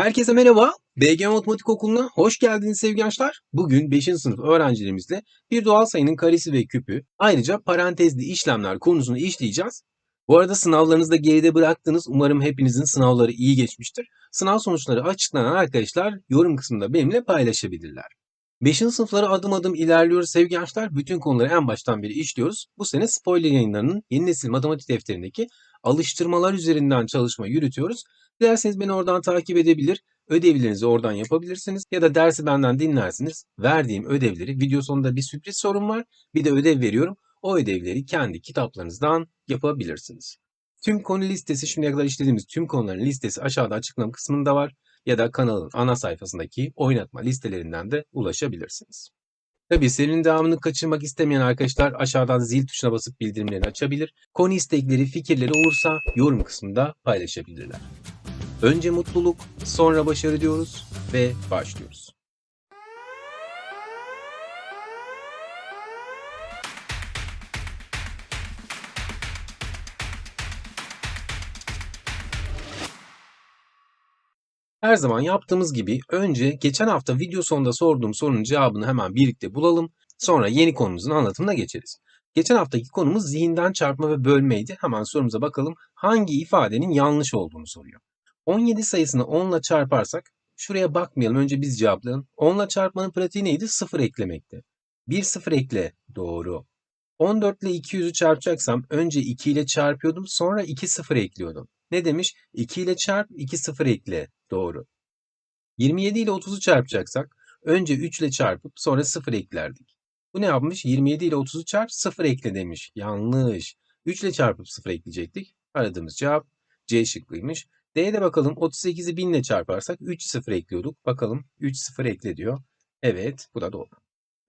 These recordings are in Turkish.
Herkese merhaba. BG Matematik Okulu'na hoş geldiniz sevgili gençler. Bugün 5. sınıf öğrencilerimizle bir doğal sayının karesi ve küpü, ayrıca parantezli işlemler konusunu işleyeceğiz. Bu arada sınavlarınızı da geride bıraktınız. Umarım hepinizin sınavları iyi geçmiştir. Sınav sonuçları açıklanan arkadaşlar yorum kısmında benimle paylaşabilirler. 5. sınıflara adım adım ilerliyoruz sevgili gençler. Bütün konuları en baştan beri işliyoruz. Bu sene spoiler yayınlarının yeni nesil matematik defterindeki alıştırmalar üzerinden çalışma yürütüyoruz. Dilerseniz beni oradan takip edebilir, ödevlerinizi oradan yapabilirsiniz ya da dersi benden dinlersiniz. Verdiğim ödevleri video sonunda bir sürpriz sorum var. Bir de ödev veriyorum. O ödevleri kendi kitaplarınızdan yapabilirsiniz. Tüm konu listesi şimdiye kadar işlediğimiz tüm konuların listesi aşağıda açıklama kısmında var ya da kanalın ana sayfasındaki oynatma listelerinden de ulaşabilirsiniz. Tabii serinin devamını kaçırmak istemeyen arkadaşlar aşağıdan zil tuşuna basıp bildirimlerini açabilir. Konu istekleri, fikirleri olursa yorum kısmında paylaşabilirler. Önce mutluluk, sonra başarı diyoruz ve başlıyoruz. Her zaman yaptığımız gibi önce geçen hafta video sonunda sorduğum sorunun cevabını hemen birlikte bulalım. Sonra yeni konumuzun anlatımına geçeriz. Geçen haftaki konumuz zihinden çarpma ve bölmeydi. Hemen sorumuza bakalım hangi ifadenin yanlış olduğunu soruyor. 17 sayısını 10 ile çarparsak şuraya bakmayalım önce biz cevaplayalım. 10 ile çarpmanın pratiği neydi? 0 eklemekti. 1 0 ekle. Doğru. 14 ile 200'ü çarpacaksam önce 2 ile çarpıyordum sonra 2 0 ekliyordum. Ne demiş? 2 ile çarp 2 0 ekle. Doğru. 27 ile 30'u çarpacaksak önce 3 ile çarpıp sonra 0 eklerdik. Bu ne yapmış? 27 ile 30'u çarp 0 ekle demiş. Yanlış. 3 ile çarpıp 0 ekleyecektik. Aradığımız cevap C şıkkıymış. D'ye de bakalım 38'i 1000 ile çarparsak 3 0 ekliyorduk. Bakalım 3 0 ekle diyor. Evet bu da doğru.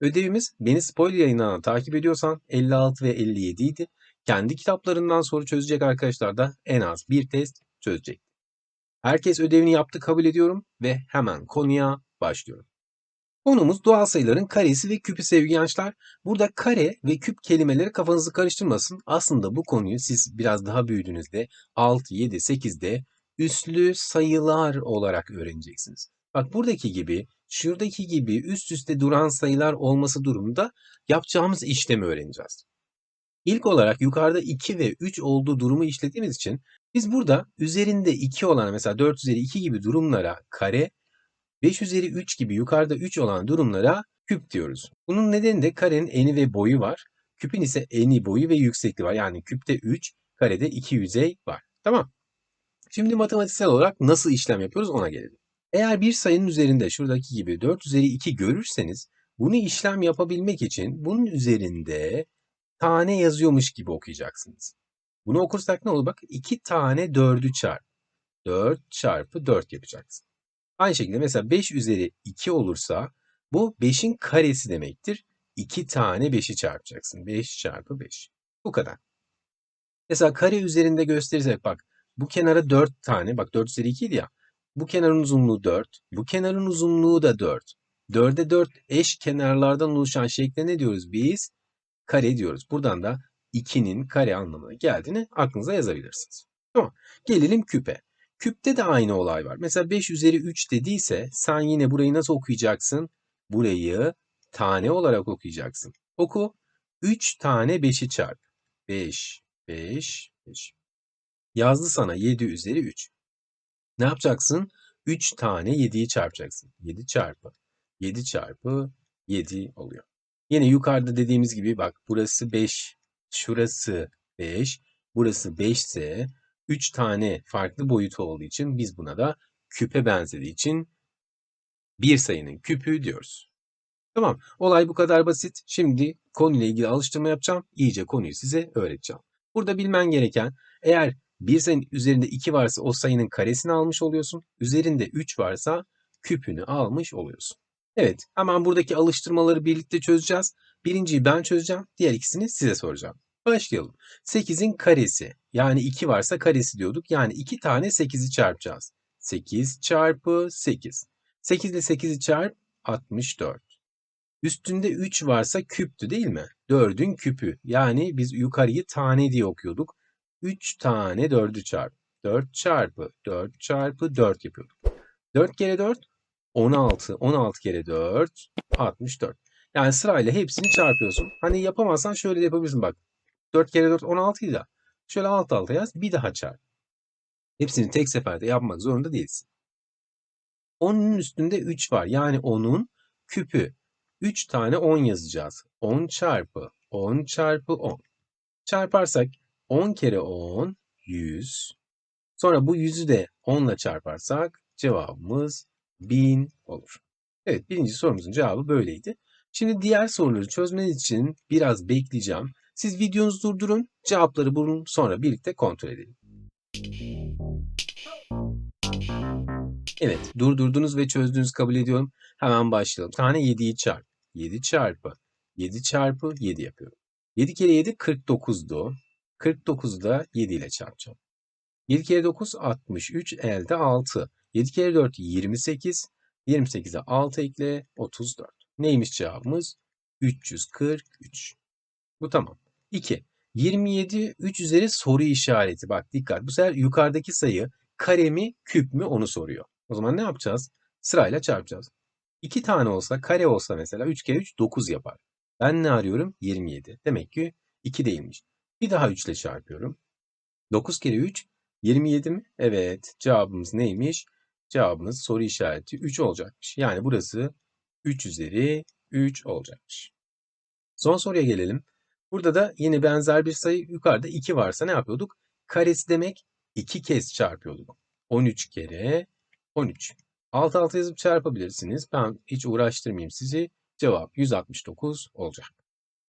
Ödevimiz beni spoiler yayınlarından takip ediyorsan 56 ve 57 idi. Kendi kitaplarından soru çözecek arkadaşlar da en az bir test çözecek. Herkes ödevini yaptı kabul ediyorum ve hemen konuya başlıyorum. Konumuz doğal sayıların karesi ve küpü sevgili gençler. Burada kare ve küp kelimeleri kafanızı karıştırmasın. Aslında bu konuyu siz biraz daha büyüdüğünüzde 6, 7, 8'de üslü sayılar olarak öğreneceksiniz. Bak buradaki gibi, şuradaki gibi üst üste duran sayılar olması durumunda yapacağımız işlemi öğreneceğiz. İlk olarak yukarıda 2 ve 3 olduğu durumu işlediğimiz için biz burada üzerinde 2 olan mesela 4 üzeri 2 gibi durumlara kare, 5 üzeri 3 gibi yukarıda 3 olan durumlara küp diyoruz. Bunun nedeni de karenin eni ve boyu var. Küpün ise eni, boyu ve yüksekliği var. Yani küpte 3, karede 2 yüzey var. Tamam. Şimdi matematiksel olarak nasıl işlem yapıyoruz ona gelelim. Eğer bir sayının üzerinde şuradaki gibi 4 üzeri 2 görürseniz bunu işlem yapabilmek için bunun üzerinde tane yazıyormuş gibi okuyacaksınız. Bunu okursak ne olur? Bak 2 tane 4'ü çarp. 4 çarpı 4 yapacaksın. Aynı şekilde mesela 5 üzeri 2 olursa bu 5'in karesi demektir. 2 tane 5'i çarpacaksın. 5 çarpı 5. Bu kadar. Mesela kare üzerinde gösterirsek bak bu kenara 4 tane bak 4 üzeri 2 idi ya. Bu kenarın uzunluğu 4. Bu kenarın uzunluğu da 4. 4'e 4 eş kenarlardan oluşan şekle ne diyoruz biz? Kare diyoruz. Buradan da 2'nin kare anlamına geldiğini aklınıza yazabilirsiniz. Tamam. Gelelim küpe. Küpte de aynı olay var. Mesela 5 üzeri 3 dediyse sen yine burayı nasıl okuyacaksın? Burayı tane olarak okuyacaksın. Oku. 3 tane 5'i çarp. 5, 5, 5. Yazdı sana 7 üzeri 3. Ne yapacaksın? 3 tane 7'yi çarpacaksın. 7 çarpı. 7 çarpı 7 oluyor. Yine yukarıda dediğimiz gibi bak burası 5, şurası 5, burası 5 ise 3 tane farklı boyutu olduğu için biz buna da küpe benzediği için bir sayının küpü diyoruz. Tamam. Olay bu kadar basit. Şimdi konuyla ilgili alıştırma yapacağım. İyice konuyu size öğreteceğim. Burada bilmen gereken eğer bir sayının üzerinde 2 varsa o sayının karesini almış oluyorsun. Üzerinde 3 varsa küpünü almış oluyorsun. Evet, hemen buradaki alıştırmaları birlikte çözeceğiz. Birinciyi ben çözeceğim, diğer ikisini size soracağım. Başlayalım. 8'in karesi, yani 2 varsa karesi diyorduk. Yani 2 tane 8'i çarpacağız. 8 çarpı 8. 8 ile 8'i çarp 64. Üstünde 3 varsa küptü değil mi? 4'ün küpü. Yani biz yukarıyı tane diye okuyorduk. 3 tane 4'ü çarp. 4 çarpı 4 çarpı 4 yapıyorduk. 4 kere 4 16. 16 kere 4 64. Yani sırayla hepsini çarpıyorsun. Hani yapamazsan şöyle de yapabilirsin bak. 4 kere 4 16 idi. Şöyle alt alta yaz bir daha çarp. Hepsini tek seferde yapmak zorunda değilsin. 10'un üstünde 3 var. Yani 10'un küpü. 3 tane 10 yazacağız. 10 çarpı 10 çarpı 10. Çarparsak 10 kere 10 100. Sonra bu 100'ü de 10 ile çarparsak cevabımız 1000 olur. Evet birinci sorumuzun cevabı böyleydi. Şimdi diğer soruları çözmeniz için biraz bekleyeceğim. Siz videonuzu durdurun, cevapları bulun sonra birlikte kontrol edelim. Evet, durdurdunuz ve çözdüğünüz kabul ediyorum. Hemen başlayalım. Tane 7'yi çarp. 7 çarpı 7 çarpı 7 yapıyorum. 7 kere 7 49'du. 49'u da 7 ile çarpacağım. 7 kere 9 63 elde 6. 7 kere 4 28. 28'e 6 ekle 34. Neymiş cevabımız? 343. Bu tamam. 2. 27 3 üzeri soru işareti. Bak dikkat. Bu sefer yukarıdaki sayı kare mi küp mü onu soruyor. O zaman ne yapacağız? Sırayla çarpacağız. 2 tane olsa kare olsa mesela 3 kere 3 9 yapar. Ben ne arıyorum? 27. Demek ki 2 değilmiş. Bir daha 3 ile çarpıyorum. 9 kere 3 27 mi? Evet. Cevabımız neymiş? Cevabımız soru işareti 3 olacakmış. Yani burası 3 üzeri 3 olacakmış. Son soruya gelelim. Burada da yine benzer bir sayı yukarıda 2 varsa ne yapıyorduk? Karesi demek 2 kez çarpıyorduk. 13 kere 13. Alt alta yazıp çarpabilirsiniz. Ben hiç uğraştırmayayım sizi. Cevap 169 olacak.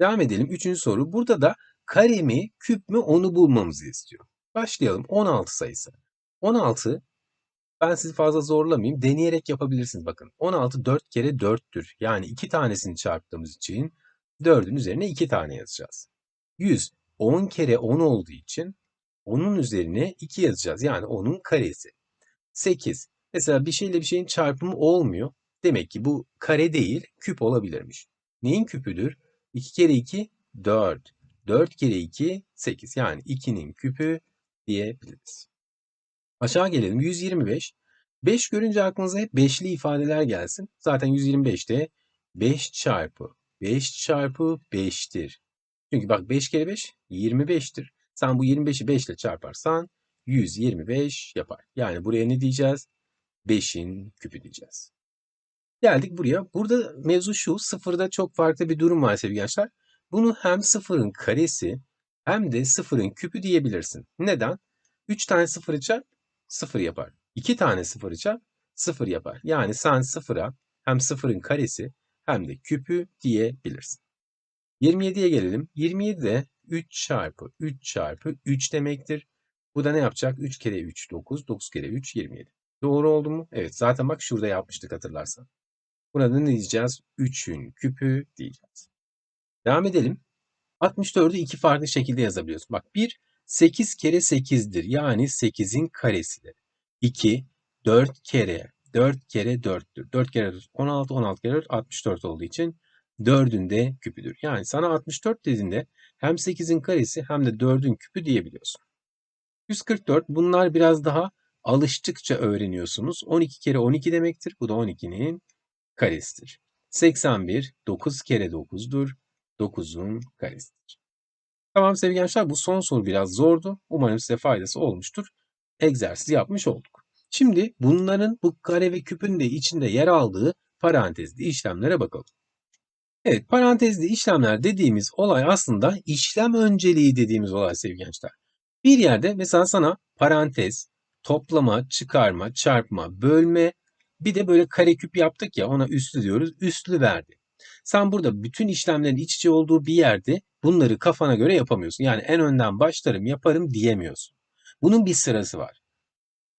Devam edelim. Üçüncü soru. Burada da kare mi, küp mü onu bulmamızı istiyor. Başlayalım. 16 sayısı. 16 ben sizi fazla zorlamayayım. Deneyerek yapabilirsiniz bakın. 16 4 kere 4'tür. Yani 2 tanesini çarptığımız için 4'ün üzerine 2 tane yazacağız. 100 10 kere 10 olduğu için onun üzerine 2 yazacağız. Yani onun karesi. 8 Mesela bir şeyle bir şeyin çarpımı olmuyor. Demek ki bu kare değil, küp olabilirmiş. Neyin küpüdür? 2 kere 2, 4. 4 kere 2, 8. Yani 2'nin küpü diyebiliriz. Aşağı gelelim. 125. 5 görünce aklınıza hep beşli ifadeler gelsin. Zaten 125'te 5 çarpı 5 çarpı 5'tir. Çünkü bak 5 kere 5 25'tir. Sen bu 25'i 5 ile çarparsan 125 yapar. Yani buraya ne diyeceğiz? 5'in küpü diyeceğiz. Geldik buraya. Burada mevzu şu. Sıfırda çok farklı bir durum var sevgili gençler. Bunu hem sıfırın karesi hem de sıfırın küpü diyebilirsin. Neden? 3 tane sıfır çarp sıfır yapar. 2 tane sıfır çarp sıfır yapar. Yani sen sıfıra hem sıfırın karesi hem de küpü diyebilirsin. 27'ye gelelim. 27 de 3 çarpı 3 çarpı 3 demektir. Bu da ne yapacak? 3 kere 3 9, 9 kere 3 27. Doğru oldu mu? Evet zaten bak şurada yapmıştık hatırlarsan. Burada ne diyeceğiz? 3'ün küpü diyeceğiz. Devam edelim. 64'ü iki farklı şekilde yazabiliyorsun. Bak 1 8 kere 8'dir. Yani 8'in karesidir. 2 4 kere 4 kere 4'tür. 4 kere 4 16 16 kere 4 64 olduğu için 4'ün de küpüdür. Yani sana 64 dediğinde hem 8'in karesi hem de 4'ün küpü diyebiliyorsun. 144 bunlar biraz daha alıştıkça öğreniyorsunuz. 12 kere 12 demektir. Bu da 12'nin karesidir. 81 9 kere 9'dur. 9'un karesidir. Tamam sevgili gençler bu son soru biraz zordu. Umarım size faydası olmuştur. Egzersiz yapmış olduk. Şimdi bunların bu kare ve küpün de içinde yer aldığı parantezli işlemlere bakalım. Evet parantezli işlemler dediğimiz olay aslında işlem önceliği dediğimiz olay sevgili gençler. Bir yerde mesela sana parantez, toplama, çıkarma, çarpma, bölme bir de böyle kareküp yaptık ya ona üslü diyoruz. Üslü verdi. Sen burada bütün işlemlerin iç içe olduğu bir yerde bunları kafana göre yapamıyorsun. Yani en önden başlarım yaparım diyemiyorsun. Bunun bir sırası var.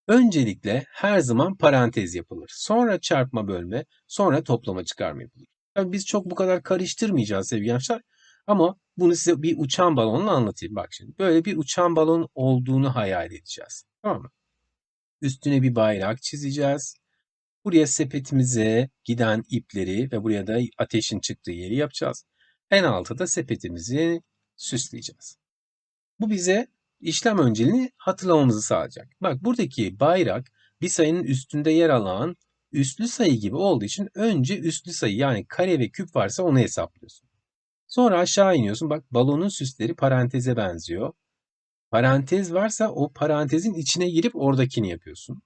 Öncelikle her zaman parantez yapılır. Sonra çarpma bölme, sonra toplama çıkarma yapılır. Tabii biz çok bu kadar karıştırmayacağız sevgili gençler. Ama bunu size bir uçan balonla anlatayım. Bak şimdi böyle bir uçan balon olduğunu hayal edeceğiz. Tamam mı? Üstüne bir bayrak çizeceğiz. Buraya sepetimize giden ipleri ve buraya da ateşin çıktığı yeri yapacağız. En altta da sepetimizi süsleyeceğiz. Bu bize işlem önceliğini hatırlamamızı sağlayacak. Bak buradaki bayrak bir sayının üstünde yer alan üstlü sayı gibi olduğu için önce üstlü sayı yani kare ve küp varsa onu hesaplıyorsun. Sonra aşağı iniyorsun. Bak balonun süsleri paranteze benziyor. Parantez varsa o parantezin içine girip oradakini yapıyorsun.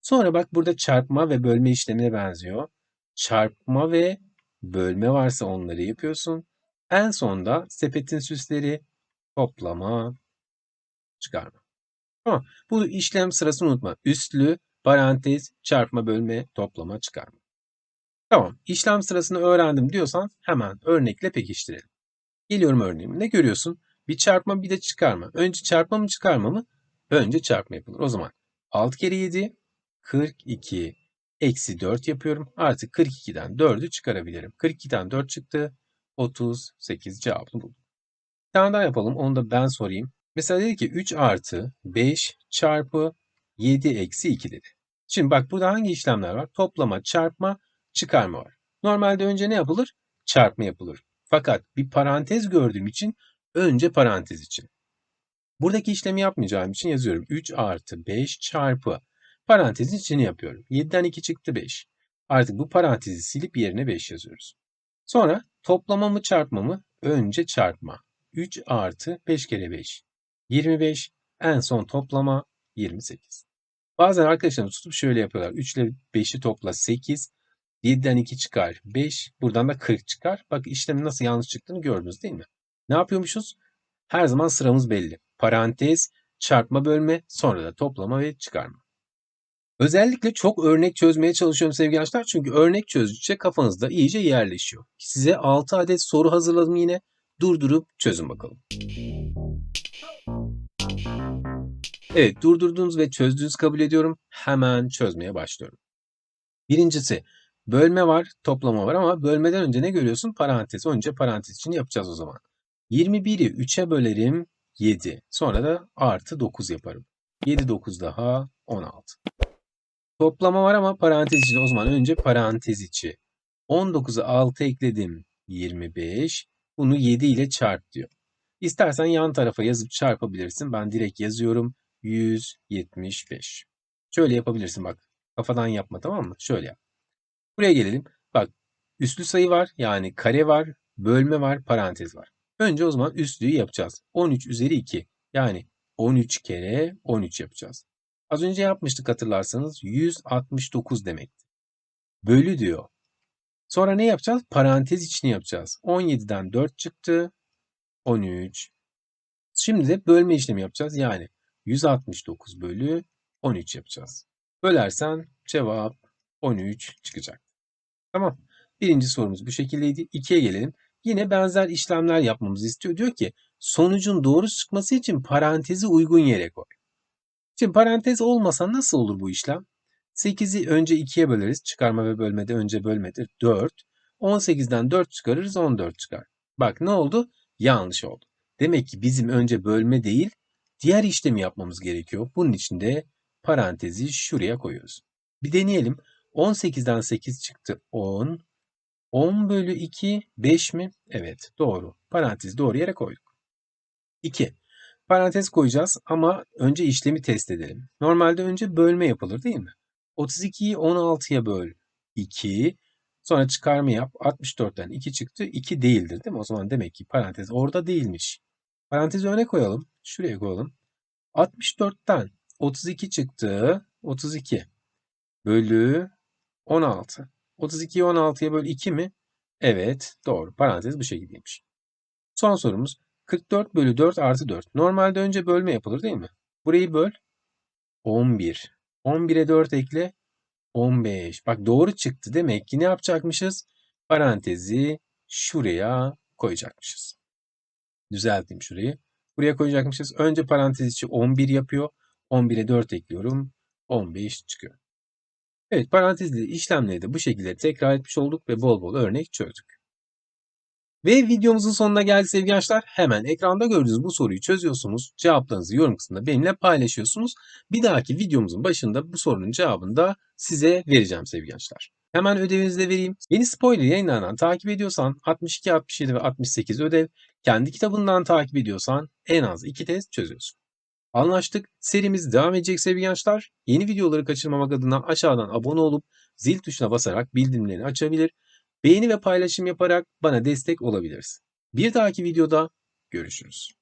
Sonra bak burada çarpma ve bölme işlemine benziyor. Çarpma ve bölme varsa onları yapıyorsun. En sonda sepetin süsleri toplama, çıkarma. Tamam. Bu işlem sırasını unutma. Üstlü, parantez, çarpma, bölme, toplama, çıkarma. Tamam. İşlem sırasını öğrendim diyorsan hemen örnekle pekiştirelim. Geliyorum örneğime. Ne görüyorsun? Bir çarpma bir de çıkarma. Önce çarpma mı çıkarma mı? Önce çarpma yapılır. O zaman 6 kere 7 42 eksi 4 yapıyorum. Artık 42'den 4'ü çıkarabilirim. 42'den 4 çıktı. 38 cevabını buldum. Bir tane daha yapalım. Onu da ben sorayım. Mesela dedi ki 3 artı 5 çarpı 7 eksi 2 dedi. Şimdi bak burada hangi işlemler var? Toplama, çarpma, çıkarma var. Normalde önce ne yapılır? Çarpma yapılır. Fakat bir parantez gördüğüm için önce parantez için. Buradaki işlemi yapmayacağım için yazıyorum. 3 artı 5 çarpı parantezin içini yapıyorum. 7'den 2 çıktı 5. Artık bu parantezi silip yerine 5 yazıyoruz. Sonra toplama mı çarpma mı? Önce çarpma. 3 artı 5 kere 5. 25. En son toplama 28. Bazen arkadaşlarım tutup şöyle yapıyorlar. 3 ile 5'i topla 8. 7'den 2 çıkar 5. Buradan da 40 çıkar. Bak işlemin nasıl yanlış çıktığını gördünüz değil mi? Ne yapıyormuşuz? Her zaman sıramız belli. Parantez, çarpma bölme, sonra da toplama ve çıkarma. Özellikle çok örnek çözmeye çalışıyorum sevgili arkadaşlar. Çünkü örnek çözdükçe kafanızda iyice yerleşiyor. Size 6 adet soru hazırladım yine. Durdurup çözün bakalım. Evet durdurduğunuz ve çözdüğünüz kabul ediyorum. Hemen çözmeye başlıyorum. Birincisi bölme var, toplama var ama bölmeden önce ne görüyorsun? Parantez. Önce parantez için yapacağız o zaman. 21'i 3'e bölerim 7. Sonra da artı 9 yaparım. 7 9 daha 16. Toplama var ama parantez içi. O zaman önce parantez içi. 19'a 6 ekledim. 25. Bunu 7 ile çarp diyor. İstersen yan tarafa yazıp çarpabilirsin. Ben direkt yazıyorum. 175. Şöyle yapabilirsin bak. Kafadan yapma tamam mı? Şöyle yap. Buraya gelelim. Bak üslü sayı var. Yani kare var. Bölme var. Parantez var. Önce o zaman üstlüğü yapacağız. 13 üzeri 2. Yani 13 kere 13 yapacağız. Az önce yapmıştık hatırlarsanız 169 demekti. Bölü diyor. Sonra ne yapacağız? Parantez içini yapacağız. 17'den 4 çıktı. 13. Şimdi de bölme işlemi yapacağız. Yani 169 bölü 13 yapacağız. Bölersen cevap 13 çıkacak. Tamam. Birinci sorumuz bu şekildeydi. İkiye gelelim. Yine benzer işlemler yapmamızı istiyor. Diyor ki sonucun doğru çıkması için parantezi uygun yere koy. Şimdi parantez olmasa nasıl olur bu işlem? 8'i önce 2'ye böleriz. Çıkarma ve bölmede önce bölmedir. 4. 18'den 4 çıkarırız 14 çıkar. Bak ne oldu? Yanlış oldu. Demek ki bizim önce bölme değil diğer işlemi yapmamız gerekiyor. Bunun için de parantezi şuraya koyuyoruz. Bir deneyelim. 18'den 8 çıktı 10. 10 bölü 2 5 mi? Evet doğru. Parantezi doğru yere koyduk. 2. Parantez koyacağız ama önce işlemi test edelim. Normalde önce bölme yapılır değil mi? 32'yi 16'ya böl 2. Sonra çıkarma yap. 64'ten 2 çıktı. 2 değildir değil mi? O zaman demek ki parantez orada değilmiş. Parantezi öne koyalım. Şuraya koyalım. 64'ten 32 çıktı. 32 bölü 16. 32'yi 16'ya böl 2 mi? Evet doğru. Parantez bu şekildeymiş. Son sorumuz 44 bölü 4 artı 4. Normalde önce bölme yapılır değil mi? Burayı böl. 11. 11'e 4 ekle. 15. Bak doğru çıktı. Demek ki ne yapacakmışız? Parantezi şuraya koyacakmışız. Düzelteyim şurayı. Buraya koyacakmışız. Önce parantez içi 11 yapıyor. 11'e 4 ekliyorum. 15 çıkıyor. Evet parantezli işlemleri de bu şekilde tekrar etmiş olduk ve bol bol örnek çözdük. Ve videomuzun sonuna geldik sevgili arkadaşlar. Hemen ekranda gördüğünüz bu soruyu çözüyorsunuz. Cevaplarınızı yorum kısmında benimle paylaşıyorsunuz. Bir dahaki videomuzun başında bu sorunun cevabını da size vereceğim sevgili arkadaşlar. Hemen ödevinizi de vereyim. Yeni spoiler yayınlarından takip ediyorsan 62, 67 ve 68 ödev. Kendi kitabından takip ediyorsan en az 2 test çözüyorsun. Anlaştık. Serimiz devam edecek sevgili gençler. Yeni videoları kaçırmamak adına aşağıdan abone olup zil tuşuna basarak bildirimlerini açabilir. Beğeni ve paylaşım yaparak bana destek olabiliriz. Bir dahaki videoda görüşürüz.